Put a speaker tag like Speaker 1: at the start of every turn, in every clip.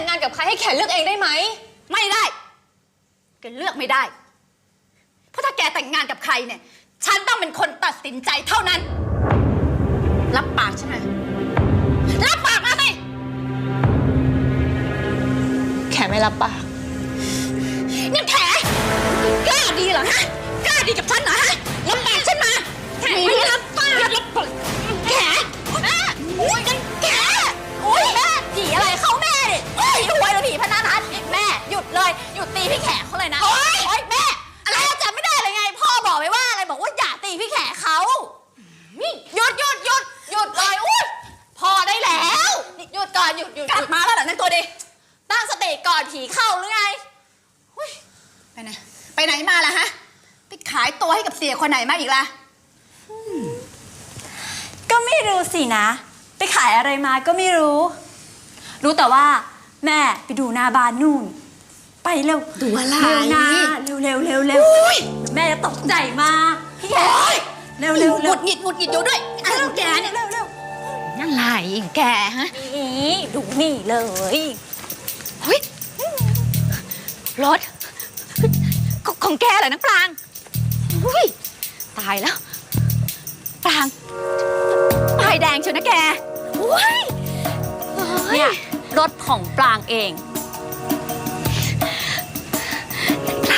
Speaker 1: แต่งงานกับใครให้แขเลือกเองได้ไหม
Speaker 2: ไม่ได้ แกเลือกไม่ได้ เพราะถ้าแกแต่งงานกับใครเนี่ย ฉันต้องเป็นคนตัดสินใจเท่านั้น รับปากใช่ไหมรับปากมาสิ
Speaker 1: แขไม่รับปาก
Speaker 2: นี่แขกล้าดีเหรอฮะ ยุดเลยหยุดตีพี่แขเขาเลยนะโอ้ยแม่อะไรจำไม่ได้เลยไง พ่อบอกไว้ว่าอะไรบอกว่าอย่าตีพี่แขเขานี่หยุดหยุดหยุดหยุดเลยอุ้ยพอได้แล้วนี่หยุดก่อนหยุดหยุดกลับมาแล้วเหรอนั่นตัวดิตั้งสติก่อนผีเข้าหรือไงไปไหนไปไหนมาล่ะฮะไปขายตัวให้กับเสียคนไหนมาอีกล่ะ
Speaker 3: ก็ไม่รู้สินะ ไปขายอะไรมาก็ไม่รู้ รู้แต่ว่า แม่ไปดูหน้าบ้านนู่น ไปเร็ว
Speaker 2: ดูอะไร
Speaker 3: เร็วนะเร็วเร็วเร็วเร็วแม่จะตกใจมากพี่แกเร็วเร็ว
Speaker 2: ห
Speaker 3: เร็
Speaker 2: งุ
Speaker 3: ว
Speaker 2: ดหงิดหงุดหงิดอยู่ด้วยอะไรของแกเนี่ย
Speaker 3: เร็วเร็ว
Speaker 2: อะไรแกฮะ
Speaker 3: นี่ดูนี่เลย
Speaker 2: เฮ้ยรถของของแกเหรอนะปรางอุ้ยตายแล้ว ปรางปลายแดงเชียวนะแกอุ้ยเฮ้ย
Speaker 3: เนี่ยรถของปรางเอง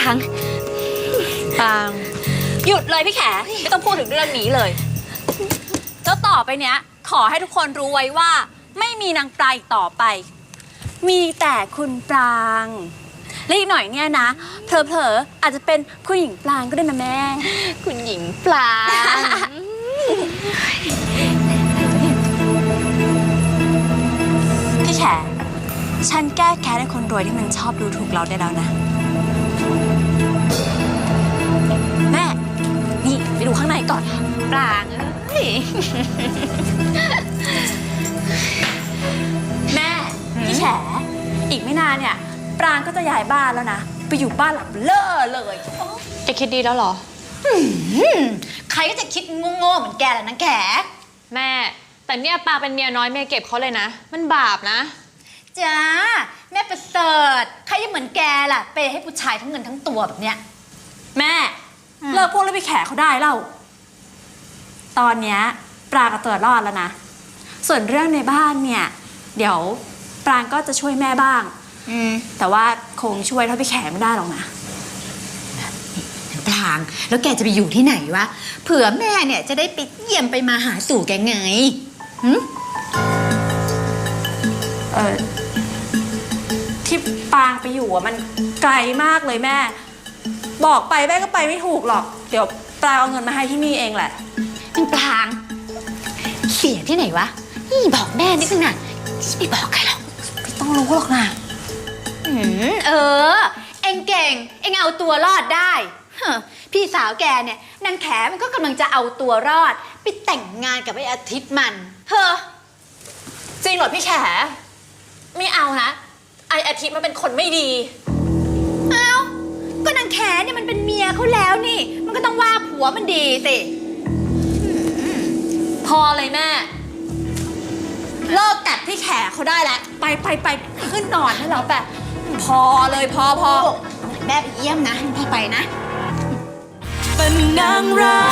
Speaker 3: า
Speaker 2: ง
Speaker 3: ปราง หยุดเลยพี่แขไม่ต้องพูดถึงเรื่องนี้เลย แล้วต่อไปเนี้ย ขอให้ทุกคนรู้ไว้ว่า ไม่มีนางปลายอีกต่อไป มีแต่คุณปรางและอีกหน่อยเนี่ยนะเผลอๆอาจจะเป็นคุณหญิงปรางก็ได้นะแม่
Speaker 2: คุณหญิงปลาง
Speaker 3: พี่แขฉันแก้แค้นให้คนรวยที่มันชอบดูถูกเราได้แล้วนะ
Speaker 2: ปรางเอ้ย
Speaker 3: แม่พี่แขอีกไม่นานเนี่ย ปรางก็จะย้ายบ้านแล้วนะ ไปอยู่บ้านหลังเบล่อเลย
Speaker 1: แกคิดดีแล้วเหรอ
Speaker 2: อืมใครก็จะคิดโง่ๆเหมือนแกแหละนะแก
Speaker 1: แม่ แต่เนี่ยปาเป็นเมียน้อยเมียเก็บเขาเลยนะ มันบาปนะ
Speaker 2: จ้า แม่ประเสริฐใครจะเหมือนแกล่ะ เปย์ให้ผู้ชายทั้งเงินทั้งตัวแบบเนี้ย
Speaker 3: แม่
Speaker 2: อืม
Speaker 3: เลิกพวกแล้วไปแขเขาได้แล้ว ตอนเนี้ยปรางกับตัวรอดแล้วนะ ส่วนเรื่องในบ้านเนี่ย เดี๋ยวปรางก็จะช่วยแม่บ้าง
Speaker 2: อืม
Speaker 3: แต่ว่าคงช่วยเท่าพี่แขไม่ได้หรอกนะ
Speaker 2: ปราง แล้วแกจะไปอยู่ที่ไหนวะ เผื่อแม่เนี่ยจะได้ไปเยี่ยมไปมาหาสู่แกไงหึ
Speaker 3: เออที่ปางไปอยู่อะมันไกลมากเลยแม่ บอกไปแม่ก็ไปไม่ถูกหรอก เดี๋ยวปลางเอาเงินมาให้ที่นี่เองแหละ
Speaker 2: นางปราง เสียที่ไหนวะนี่บอกแม่นิดนึงนะไม่บอกใครหรอก
Speaker 3: ไม่ต้องรู้หรอกนะ
Speaker 2: อืมเออ เองเก่ง เองเอาตัวรอดได้เฮ้อพี่สาวแกเนี่ยนางแขมันก็กำลังจะเอาตัวรอด ไปแต่งงานกับไอ้อาทิตย์มัน เฮ้อ
Speaker 1: จริงเหรอพี่แข ไม่เอานะ ไออาทิตย์มันเป็นคนไม่ดี
Speaker 2: เอาก็นางแขเนี่ยมันเป็นเมียเขาแล้วนี่ มันก็ต้องว่าผัวมันดีสิ
Speaker 1: พ อเลยแม่
Speaker 3: เลิกกัดพี่แขเขาได้แล้ว ไปไปไปขึ้นนอนให้แล้วแบบพอเลยพอพอ
Speaker 2: แม่ไปเยี่ยมนะพ่อไปนะ
Speaker 4: เป็นนางร้าย